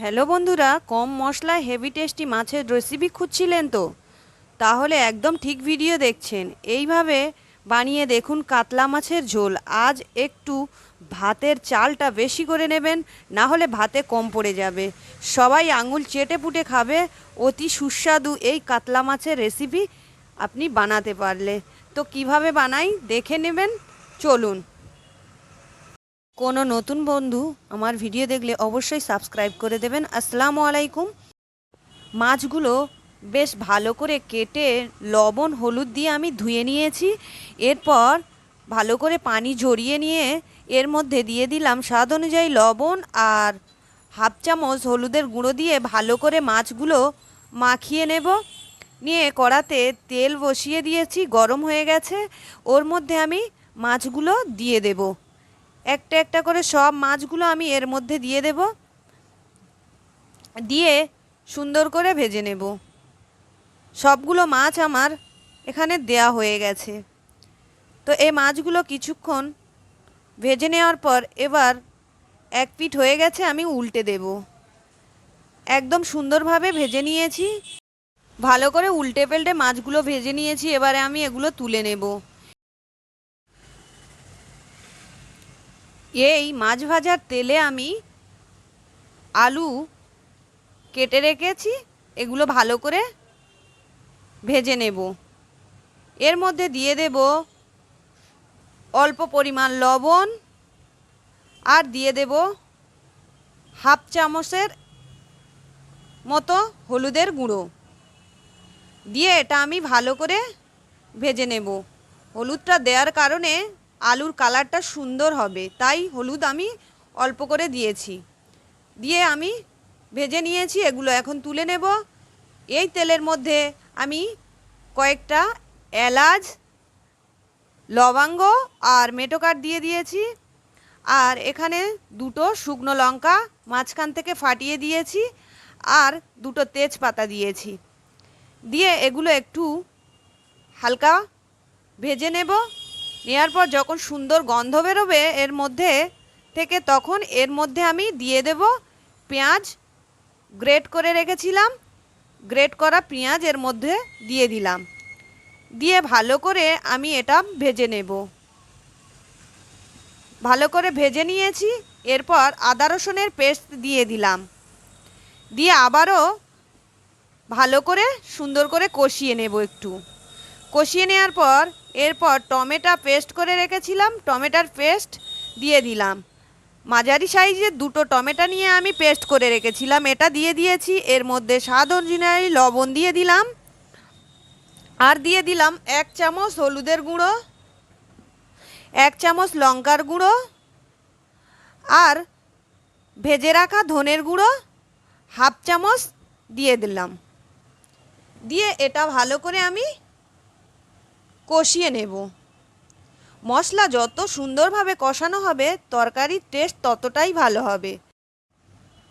Hello বন্ধুরা, কম মশলায় হেভি টেস্টি মাছের রেসিপি খুঁজছিলেন তো? তাহলে একদম ঠিক ভিডিও দেখছেন। এইভাবে বানিয়ে দেখুন কাতলা মাছের ঝোল। আজ একটু ভাতের চালটা বেশি করে নেবেন, না হলে ভাতে কম পড়ে যাবে। সবাই আঙুল চেটে পুটে খাবে, অতি সুস্বাদু এই কাতলা মাছের রেসিপি আপনি বানাতে পারলে। তো কীভাবে বানাই, দেখে নেবেন? চলুন। কোনো নতুন বন্ধু আমার ভিডিও দেখলে অবশ্যই সাবস্ক্রাইব করে দেবেন। আসসালামু আলাইকুম। মাছগুলো বেশ ভালো করে কেটে লবণ, হলুদ দিয়ে আমি ধুয়ে নিয়েছি। এরপর ভালো করে পানি ঝরিয়ে নিয়ে এর মধ্যে দিয়ে দিলাম স্বাদ অনুযায়ী লবণ আর হাফ চামচ হলুদের গুঁড়ো দিয়ে ভালো করে মাছগুলো মাখিয়ে নেব। নিয়ে কড়াতে তেল বসিয়ে দিয়েছি, গরম হয়ে গেছে। ওর মধ্যে আমি মাছগুলো দিয়ে দেবো। একটা একটা করে সব মাছগুলো আমি এর মধ্যে দিয়ে দেব। দিয়ে সুন্দর করে ভেজে নেব। সবগুলো মাছ আমার এখানে দেয়া হয়ে গেছে। তো এই মাছগুলো কিছুক্ষণ ভেজে নেওয়ার পর এবার এক পিঠ হয়ে গেছে আমি উল্টে দেব। একদম সুন্দরভাবে ভেজে নিয়েছি। ভালো করে উল্টে পেল্টে মাছগুলো ভেজে নিয়েছি। এবারে আমি এগুলো তুলে নেব। এই মাছ ভাজার তেলে আমি আলু কেটে রেখেছি, এগুলো ভালো করে ভেজে নেব। এর মধ্যে দিয়ে দেব অল্প পরিমাণ লবণ আর দিয়ে দেব হাফ চামচের মতো হলুদের গুঁড়ো। দিয়ে এটা আমি ভালো করে ভেজে নেব। হলুদটা দেওয়ার কারণে আলুর কালারটা সুন্দর হবে, তাই হলুদ আমি অল্প করে দিয়েছি। দিয়ে আমি ভেজে নিয়েছি, এগুলো এখন তুলে নেব। এই তেলের মধ্যে আমি কয়েকটা এলাচ, লবঙ্গ আর মেটোকাট দিয়ে দিয়েছি। আর এখানে দুটো শুকনো লঙ্কা মাঝখান থেকে ফাটিয়ে দিয়েছি আর দুটো তেজপাতা দিয়েছি। দিয়ে এগুলো একটু হালকা ভেজে নেব। নেওয়ার পর যখন সুন্দর গন্ধ বেরোবে এর মধ্যে থেকে তখন এর মধ্যে আমি দিয়ে দেব পেঁয়াজ, গ্রেট করে রেখেছিলাম, গ্রেট করা পেঁয়াজ এর মধ্যে দিয়ে দিলাম। দিয়ে ভালো করে আমি এটা ভেজে নেব। ভালো করে ভেজে নিয়েছি, এরপর আদা রসুনের পেস্ট দিয়ে দিলাম। দিয়ে আবারও ভালো করে সুন্দর করে কষিয়ে নেব একটু। কষিয়ে নেওয়ার পর এরপর টমেটো পেস্ট করে রেখেছিলাম, টমেটোর পেস্ট দিয়ে দিলাম। মাঝারি সাইজের দুটো টমেটো নিয়ে আমি পেস্ট করে রেখেছিলাম, এটা দিয়ে দিয়েছি। এর মধ্যে স্বাদ অরিজিনালি লবণ দিয়ে দিলাম। আর দিয়ে দিলাম এক চামচ হলুদের গুঁড়ো, এক চামচ লঙ্কার গুঁড়ো, আর ভেজে রাখা ধনের গুঁড়ো, হাফ চামচ দিয়ে দিলাম। দিয়ে এটা ভালো করে আমি কষিয়ে নেব। মশলা যত সুন্দরভাবে কষানো হবে, তরকারির টেস্ট ততটাই ভালো হবে।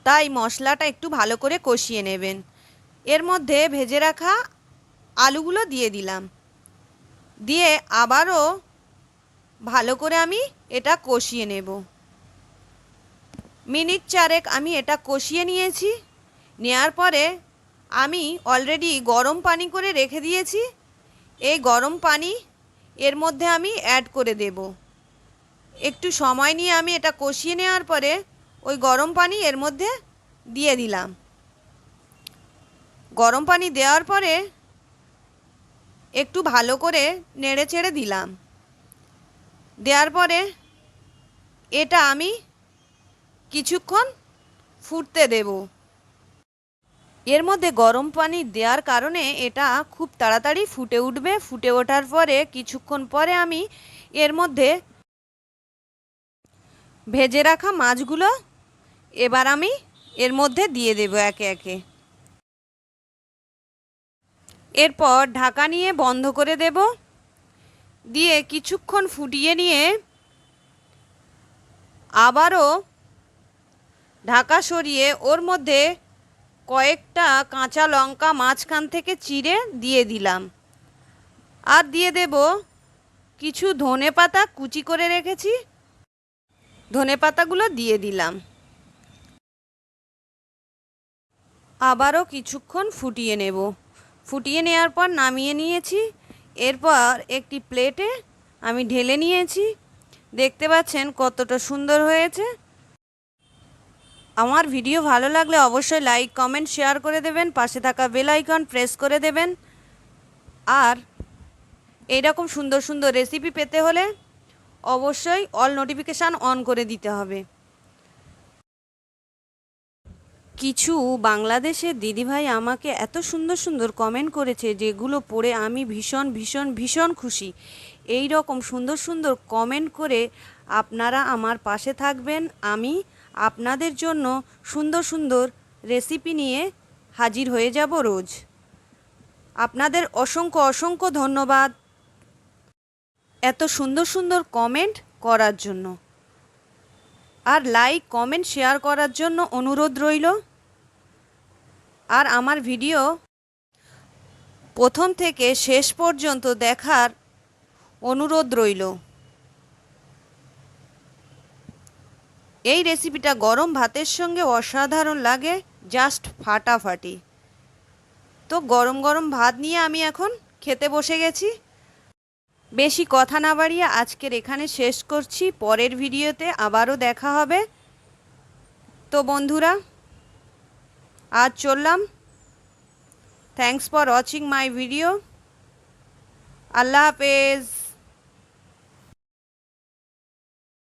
তাই মশলাটা একটু ভালো করে কষিয়ে নেবেন। এর মধ্যে ভেজে রাখা আলুগুলো দিয়ে দিলাম। দিয়ে আবারও ভালো করে আমি এটা কষিয়ে নেব। মিনিট চারেক আমি এটা কষিয়ে নিয়েছি। নেওয়ার পরে আমি অলরেডি গরম পানি করে রেখে দিয়েছি। এই গরম পানি এর মধ্যে আমি অ্যাড করে দেব। একটু সময় নিয়ে আমি এটা কষিয়ে নেওয়ার পরে ওই গরম পানি এর মধ্যে দিয়ে দিলাম। গরম পানি দেওয়ার পরে একটু ভালো করে নেড়ে চেড়ে দিলাম। দেওয়ার পরে এটা আমি কিছুক্ষণ ফুটতে দেবো। এর মধ্যে গরম পানি দেওয়ার কারণে এটা খুব তাড়াতাড়ি ফুটে উঠবে। ফুটে ওঠার পরে কিছুক্ষণ পরে আমি এর মধ্যে ভেজে রাখা মাছগুলো এবার আমি এর মধ্যে দিয়ে দেব একে একে। এরপর ঢাকা নিয়ে বন্ধ করে দেব। দিয়ে কিছুক্ষণ ফুটিয়ে নিয়ে আবারও ঢাকা সরিয়ে ওর মধ্যে কয়েকটা কাঁচা লঙ্কা মাঝখান থেকে চিড়ে দিয়ে দিলাম। আর দিয়ে দেব কিছু ধনে পাতা কুচি করে রেখেছি। ধনে পাতাগুলো দিয়ে দিলাম। আবারও কিছুক্ষণ ফুটিয়ে নেব। ফুটিয়ে নেওয়ার পর নামিয়ে নিয়েছি। এরপর একটি প্লেটে আমি ঢেলে নিয়েছি। দেখতে পাচ্ছেন কতটা সুন্দর হয়েছে। আমার ভিডিও ভালো লাগলে অবশ্যই লাইক, কমেন্ট, শেয়ার করে দেবেন, পাশে থাকা বেল আইকন প্রেস করে দেবেন। আর এইরকম সুন্দর সুন্দর রেসিপি পেতে হলে অবশ্যই অল নোটিফিকেশান অন করে দিতে হবে। কিছু বাংলাদেশের দিদিভাই আমাকে এত সুন্দর সুন্দর কমেন্ট করেছে, যেগুলো পড়ে আমি ভীষণ ভীষণ ভীষণ খুশি। এই রকম সুন্দর সুন্দর কমেন্ট করে আপনারা আমার পাশে থাকবেন। আমি আপনাদের জন্য সুন্দর সুন্দর রেসিপি নিয়ে হাজির হয়ে যাব রোজ। আপনাদের অসংখ্য অসংখ্য ধন্যবাদ এত সুন্দর সুন্দর কমেন্ট করার জন্য। আর লাইক কমেন্ট শেয়ার করার জন্য অনুরোধ রইল। আর আমার ভিডিও প্রথম থেকে শেষ পর্যন্ত দেখার অনুরোধ রইল। এই রেসিপিটা গরম ভাতের সঙ্গে অসাধারণ লাগে জাস্ট ফাটাফাটি। তো গরম গরম ভাত নিয়ে আমি এখন খেতে বসে গেছি। বেশি কথা না বাড়িয়ে আজকের এখানে শেষ করছি। পরের ভিডিওতে আবারও দেখা হবে। তো বন্ধুরা, আজ চললাম। Thanks for watching my video আল্লাহ হাফেজ।